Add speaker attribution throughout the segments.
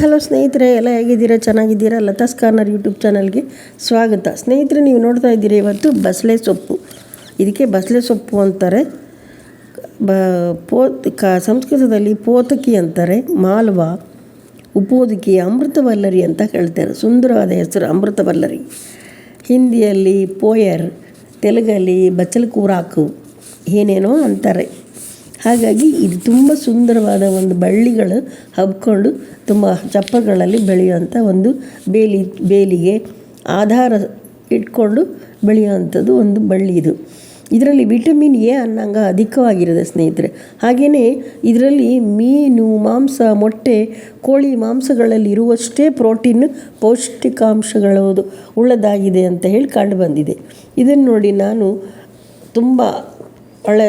Speaker 1: Hello ಸ್ನೇಹಿತರೆ, ಎಲ್ಲ ಹೇಗಿದ್ದೀರಾ? ಚೆನ್ನಾಗಿದ್ದೀರಾ? ಲತಾಸ್ ಕಾರ್ನರ್ ಯೂಟ್ಯೂಬ್ ಚಾನಲ್ಗೆ ಸ್ವಾಗತ. ಸ್ನೇಹಿತರೆ, ನೀವು ನೋಡ್ತಾ ಇದ್ದೀರಿ ಇವತ್ತು ಬಸಳೆ ಸೊಪ್ಪು. ಇದಕ್ಕೆ ಬಸಳೆ ಸೊಪ್ಪು ಅಂತಾರೆ. ಬ, ಪೋತ್, ಕ, ಸಂಸ್ಕೃತದಲ್ಲಿ ಪೋತಕಿ ಅಂತಾರೆ. ಮಾಲ್ವ, ಉಪೋದಕಿ, ಅಮೃತವಲ್ಲರಿ ಅಂತ ಹೇಳ್ತಾರೆ. ಸುಂದರವಾದ ಹೆಸರು, ಅಮೃತವಲ್ಲರಿ. ಹಿಂದಿಯಲ್ಲಿ ಪೋಯರ್, ತೆಲುಗಲ್ಲಿ ಬಚ್ಚಲು ಕೂರಾಕು ಏನೇನೋ ಅಂತಾರೆ. ಹಾಗಾಗಿ ಇದು ತುಂಬ ಸುಂದರವಾದ ಒಂದು ಬಳ್ಳಿಗಳು ಹಬ್ಕೊಂಡು ತುಂಬ ಚಪ್ಪಗಳಲ್ಲಿ ಬೆಳೆಯುವಂಥ ಒಂದು ಬೇಲಿ, ಬೇಲಿಗೆ ಆಧಾರ ಇಟ್ಕೊಂಡು ಬೆಳೆಯುವಂಥದ್ದು ಒಂದು ಬಳ್ಳಿ ಇದು. ಇದರಲ್ಲಿ ವಿಟಮಿನ್ ಎ ಅನ್ನಂಗ ಅಧಿಕವಾಗಿರುತ್ತೆ ಸ್ನೇಹಿತರೆ. ಹಾಗೆಯೇ ಇದರಲ್ಲಿ ಮೀನು, ಮಾಂಸ, ಮೊಟ್ಟೆ, ಕೋಳಿ ಮಾಂಸಗಳಲ್ಲಿ ಇರುವಷ್ಟೇ ಪ್ರೋಟೀನ್ ಪೌಷ್ಟಿಕಾಂಶಗಳು ಉಳ್ಳದಾಗಿದೆ ಅಂತ ಹೇಳಿ ಕಂಡು ಬಂದಿದೆ. ಇದನ್ನು ನೋಡಿ ನಾನು ತುಂಬ ಒಳ್ಳೆ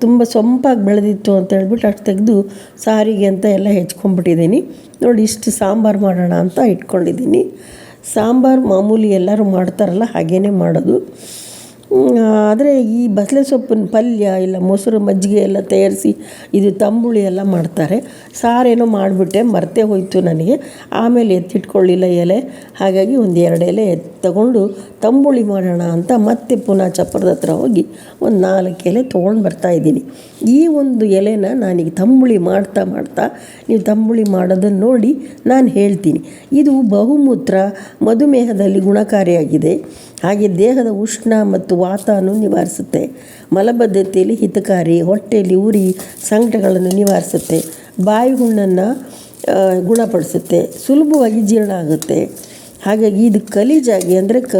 Speaker 1: ತುಂಬ ಸೊಂಪಾಗಿ ಬೆಳೆದಿತ್ತು ಅಂತ ಹೇಳ್ಬಿಟ್ಟು ಅಷ್ಟು ತೆಗೆದು ಸಾರಿಗೆ ಅಂತ ಎಲ್ಲ ಹೆಚ್ಕೊಂಡ್ಬಿಟ್ಟಿದ್ದೀನಿ. ನೋಡಿ ಇಷ್ಟು ಸಾಂಬಾರು ಮಾಡೋಣ ಅಂತ ಇಟ್ಕೊಂಡಿದ್ದೀನಿ. ಸಾಂಬಾರು ಮಾಮೂಲಿ ಎಲ್ಲರೂ ಮಾಡ್ತಾರಲ್ಲ ಹಾಗೇ ಮಾಡೋದು. ಆದರೆ ಈ ಬಸಳೆ ಸೊಪ್ಪಿನ ಪಲ್ಯ ಇಲ್ಲ, ಮೊಸರು ಮಜ್ಜಿಗೆ ಎಲ್ಲ ತಯಾರಿಸಿ ಇದು ತಂಬುಳಿ ಎಲ್ಲ ಮಾಡ್ತಾರೆ. ಸಾರೇನೋ ಮಾಡಿಬಿಟ್ಟೆ, ಮರ್ತೇ ಹೋಯಿತು ನನಗೆ. ಆಮೇಲೆ ಎತ್ತಿಟ್ಕೊಳ್ಳಿಲ್ಲ ಎಲೆ. ಹಾಗಾಗಿ ಒಂದು ಎರಡು ಎಲೆ ತಗೊಂಡು ತಂಬುಳಿ ಮಾಡೋಣ ಅಂತ ಮತ್ತೆ ಪುನಃ ಚಪ್ಪರದ ಹತ್ರ ಹೋಗಿ ಒಂದು ನಾಲ್ಕು ಎಲೆ ತೊಗೊಂಡು ಬರ್ತಾ ಇದ್ದೀನಿ. ಈ ಒಂದು ಎಲೆನ ನಾನೀಗ ತಂಬುಳಿ ಮಾಡ್ತಾ ಮಾಡ್ತಾ ನೀವು ತಂಬುಳಿ ಮಾಡೋದನ್ನು ನೋಡಿ ನಾನು ಹೇಳ್ತೀನಿ. ಇದು ಬಹುಮೂತ್ರ ಮಧುಮೇಹದಲ್ಲಿ ಗುಣಕಾರಿಯಾಗಿದೆ. ಹಾಗೆ ದೇಹದ ಉಷ್ಣ ಮತ್ತು ವಾತವನ್ನು ನಿವಾರಿಸುತ್ತೆ. ಮಲಬದ್ಧತೆಯಲ್ಲಿ ಹಿತಕಾರಿ, ಹೊಟ್ಟೆಯಲ್ಲಿ ಉರಿ ಸಂಕಟಗಳನ್ನು ನಿವಾರಿಸುತ್ತೆ. ಬಾಯಿ ಹುಣ್ಣನ್ನು ಗುಣಪಡಿಸುತ್ತೆ. ಸುಲಭವಾಗಿ ಜೀರ್ಣ ಆಗುತ್ತೆ. ಹಾಗಾಗಿ ಇದು ಕಲೀಜಾಗಿ ಅಂದರೆ ಕ,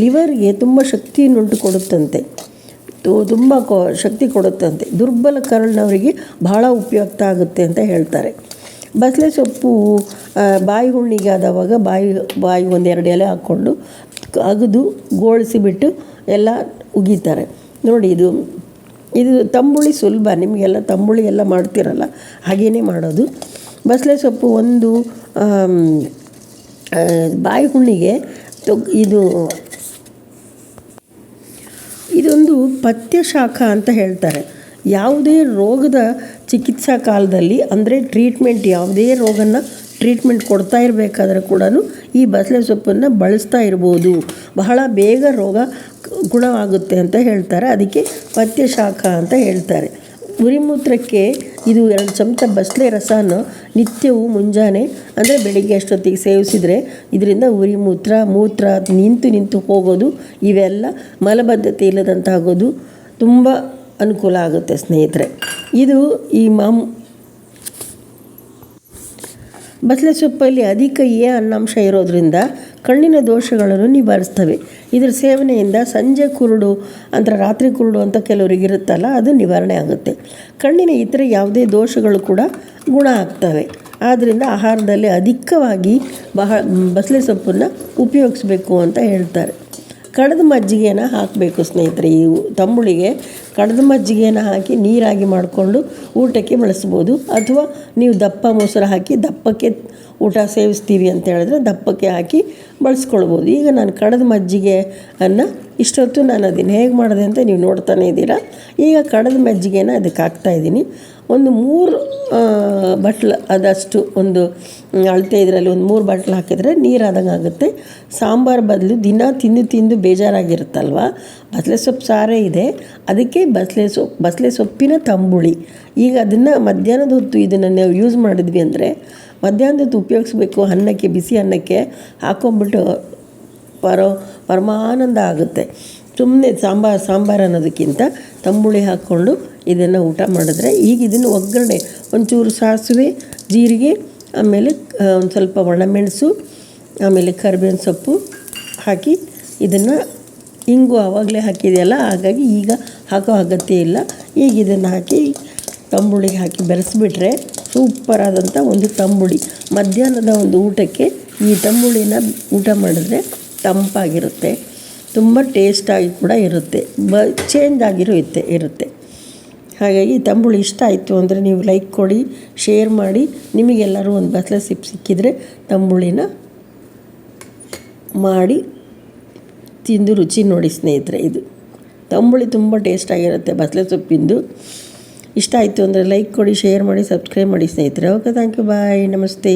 Speaker 1: ಲಿವರ್ಗೆ ತುಂಬ ಶಕ್ತಿಯನ್ನುಂಟು ಕೊಡುತ್ತಂತೆ ತುಂಬ ಕೊ, ಶಕ್ತಿ ಕೊಡುತ್ತಂತೆ. ದುರ್ಬಲ ಕರುಳಿನವರಿಗೆ ಬಹಳ ಉಪಯುಕ್ತ ಆಗುತ್ತೆ ಅಂತ ಹೇಳ್ತಾರೆ. ಬಸಳೆ ಸೊಪ್ಪು ಬಾಯಿ ಹುಣ್ಣಿಗೆ ಆದವಾಗ ಬಾಯಿ ಬಾಯಿ ಒಂದೆರಡು ಎಲೆ ಹಾಕ್ಕೊಂಡು ಅಗದು, ಗೋಳಿಸಿಬಿಟ್ಟು ಎಲ್ಲ ಉಗಿತಾರೆ. ನೋಡಿ ಇದು ಇದು ತಂಬುಳಿ ಸುಲಭ, ನಿಮಗೆಲ್ಲ ತಂಬುಳಿ ಎಲ್ಲ ಮಾಡ್ತಿರಲ್ಲ ಹಾಗೇ ಮಾಡೋದು. ಬಸಳೆ ಸೊಪ್ಪು ಒಂದು ಬಾಯಿ ಹುಣ್ಣಿಗೆ ತೊಗ್, ಇದು, ಇದೊಂದು ಪಥ್ಯ ಶಾಖ ಅಂತ ಹೇಳ್ತಾರೆ. ಯಾವುದೇ ರೋಗದ ಚಿಕಿತ್ಸಾ ಕಾಲದಲ್ಲಿ, ಅಂದರೆ ಟ್ರೀಟ್ಮೆಂಟ್ ಯಾವುದೇ ರೋಗನ ಟ್ರೀಟ್ಮೆಂಟ್ ಕೊಡ್ತಾ ಇರಬೇಕಾದ್ರೆ ಕೂಡ ಈ ಬಸಳೆ ಸೊಪ್ಪನ್ನು ಬಳಸ್ತಾ ಇರ್ಬೋದು. ಬಹಳ ಬೇಗ ರೋಗ ಗುಣವಾಗುತ್ತೆ ಅಂತ ಹೇಳ್ತಾರೆ. ಅದಕ್ಕೆ ಪಥ್ಯ ಶಾಖ ಅಂತ ಹೇಳ್ತಾರೆ. ಉರಿಮೂತ್ರಕ್ಕೆ ಇದು ಎರಡು ಚಮಚ ಬಸಳೆ ರಸನ ನಿತ್ಯವೂ ಮುಂಜಾನೆ, ಅಂದರೆ ಬೆಳಿಗ್ಗೆ ಅಷ್ಟೊತ್ತಿಗೆ ಸೇವಿಸಿದರೆ ಇದರಿಂದ ಉರಿಮೂತ್ರ, ಮೂತ್ರ ನಿಂತು ನಿಂತು ಹೋಗೋದು, ಇವೆಲ್ಲ ಮಲಬದ್ಧತೆ ಇಲ್ಲದಂತಾಗೋದು ತುಂಬ ಅನುಕೂಲ ಆಗುತ್ತೆ ಸ್ನೇಹಿತರೆ. ಇದು ಈ ಮಾಮ್ ಬಸಳೆ ಸೊಪ್ಪಲ್ಲಿ ಅಧಿಕ ಎ ಅನ್ನಾಂಶ ಇರೋದರಿಂದ ಕಣ್ಣಿನ ದೋಷಗಳನ್ನು ನಿವಾರಿಸ್ತವೆ. ಇದರ ಸೇವನೆಯಿಂದ ಸಂಜೆ ಕುರುಡು ಅಂದರೆ ರಾತ್ರಿ ಕುರುಡು ಅಂತ ಕೆಲವರಿಗೆ ಇರುತ್ತಲ್ಲ, ಅದು ನಿವಾರಣೆ ಆಗುತ್ತೆ. ಕಣ್ಣಿನ ಇತರ ಯಾವುದೇ ದೋಷಗಳು ಕೂಡ ಗುಣ ಆಗ್ತವೆ. ಆದ್ದರಿಂದ ಆಹಾರದಲ್ಲಿ ಅಧಿಕವಾಗಿ ಬಹಳ ಬಸಳೆ ಸೊಪ್ಪನ್ನು ಉಪಯೋಗಿಸ್ಬೇಕು ಅಂತ ಹೇಳ್ತಾರೆ. ಕಡದ ಮಜ್ಜಿಗೆನ ಹಾಕಬೇಕು ಸ್ನೇಹಿತರೆ. ಈ ತಂಬುಳಿಗೆ ಕಡದ ಮಜ್ಜಿಗೆನ ಹಾಕಿ ನೀರಾಗಿ ಮಾಡಿಕೊಂಡು ಊಟಕ್ಕೆ ಬಳಸ್ಬೋದು. ಅಥವಾ ನೀವು ದಪ್ಪ ಮೊಸರು ಹಾಕಿ ದಪ್ಪಕ್ಕೆ ಊಟ ಸೇವಿಸ್ತೀವಿ ಅಂತ ಹೇಳಿದ್ರೆ ದಪ್ಪಕ್ಕೆ ಹಾಕಿ ಬಳಸ್ಕೊಳ್ಬೋದು. ಈಗ ನಾನು ಕಡದ ಮಜ್ಜಿಗೆ ಅನ್ನ ಇಷ್ಟೊತ್ತು ನಾನು ಅದನ್ನು ಹೇಗೆ ಮಾಡಿದೆ ಅಂತ ನೀವು ನೋಡ್ತಾನೆ ಇದ್ದೀರಾ. ಈಗ ಕಡದ ಮಜ್ಜಿಗೆನ ಅದಕ್ಕೆ ಹಾಕ್ತಾಯಿದ್ದೀನಿ ಒಂದು ಮೂರು ಬಟ್ಲು ಅದಷ್ಟು ಒಂದು ಅಳತೆ ಇದರಲ್ಲಿ ಒಂದು ಮೂರು ಬಟ್ಲು ಹಾಕಿದರೆ ನೀರು ಆದಂಗೆ ಆಗುತ್ತೆ. ಸಾಂಬಾರು ಬದಲು ದಿನ ತಿಂದು ತಿಂದು ಬೇಜಾರಾಗಿರುತ್ತಲ್ವ? ಬಸಳೆ ಸೊಪ್ಪು ಸಾರೇ ಇದೆ. ಅದಕ್ಕೆ ಬಸಳೆ ಸೊಪ್ಪು ಬಸಳೆ ಸೊಪ್ಪಿನ ತಂಬುಳಿ. ಈಗ ಅದನ್ನು ಮಧ್ಯಾಹ್ನದ ಹೊತ್ತು ಇದನ್ನು ನಾವು ಯೂಸ್ ಮಾಡಿದ್ವಿ ಅಂದರೆ, ಮಧ್ಯಾಹ್ನದ ಹೊತ್ತು ಉಪಯೋಗಿಸ್ಬೇಕು ಅನ್ನಕ್ಕೆ, ಬಿಸಿ ಅನ್ನಕ್ಕೆ ಹಾಕೊಂಬಿಟ್ಟು ಪರೋ, ಪರಮಾನಂದ ಆಗುತ್ತೆ. ಸುಮ್ಮನೆ ಸಾಂಬಾರು ಸಾಂಬಾರು ಅನ್ನೋದಕ್ಕಿಂತ ತಂಬುಳಿ ಹಾಕ್ಕೊಂಡು ಇದನ್ನು ಊಟ ಮಾಡಿದ್ರೆ ಈಗ ಇದನ್ನು ಒಗ್ಗರಣೆ, ಒಂಚೂರು ಸಾಸಿವೆ, ಜೀರಿಗೆ, ಆಮೇಲೆ ಒಂದು ಸ್ವಲ್ಪ ಒಣಮೆಣಸು, ಆಮೇಲೆ ಕರಿಬೇವಿನ ಸೊಪ್ಪು ಹಾಕಿ ಇದನ್ನು ಹಿಂಗು ಆವಾಗಲೇ ಹಾಕಿದೆಯಲ್ಲ, ಹಾಗಾಗಿ ಈಗ ಹಾಕೋ ಅಗತ್ಯ ಇಲ್ಲ. ಈಗ ಇದನ್ನು ಹಾಕಿ ತಂಬುಳಿಗೆ ಹಾಕಿ ಬೆರೆಸಿಬಿಟ್ರೆ ಸೂಪರಾದಂಥ ಒಂದು ತಂಬುಳಿ. ಮಧ್ಯಾಹ್ನದ ಒಂದು ಊಟಕ್ಕೆ ಈ ತಂಬುಳಿನ ಊಟ ಮಾಡಿದ್ರೆ ತಂಪಾಗಿರುತ್ತೆ. ತುಂಬ ಟೇಸ್ಟಾಗಿ ಕೂಡ ಇರುತ್ತೆ. ಬ ಚೇಂಜ್ ಆಗಿರೋ ಇರುತ್ತೆ ಇರುತ್ತೆ. ಹಾಗಾಗಿ ತಂಬುಳಿ ಇಷ್ಟ ಆಯಿತು ಅಂದರೆ ನೀವು ಲೈಕ್ ಕೊಡಿ ಶೇರ್ ಮಾಡಿ, ನಿಮಗೆಲ್ಲರೂ ಒಂದು ಬಸಳೆ ಸಿಪ್ ಸಿಕ್ಕಿದರೆ ತಂಬುಳಿನ ಮಾಡಿ ತಿಂದು ರುಚಿ ನೋಡಿ ಸ್ನೇಹಿತರೆ ಇದು. ತಂಬುಳಿ ತುಂಬ ಟೇಸ್ಟಾಗಿರುತ್ತೆ ಬಸಳೆ ಸೊಪ್ಪಿಂದು ಇಷ್ಟ ಆಯಿತು ಅಂದರೆ ಲೈಕ್ ಕೊಡಿ ಶೇರ್ ಮಾಡಿ ಸಬ್ಸ್ಕ್ರೈಬ್ ಮಾಡಿ ಸ್ನೇಹಿತರೆ. ಓಕೆ ಥ್ಯಾಂಕ್ ಯು ಬಾಯ್ ನಮಸ್ತೆ.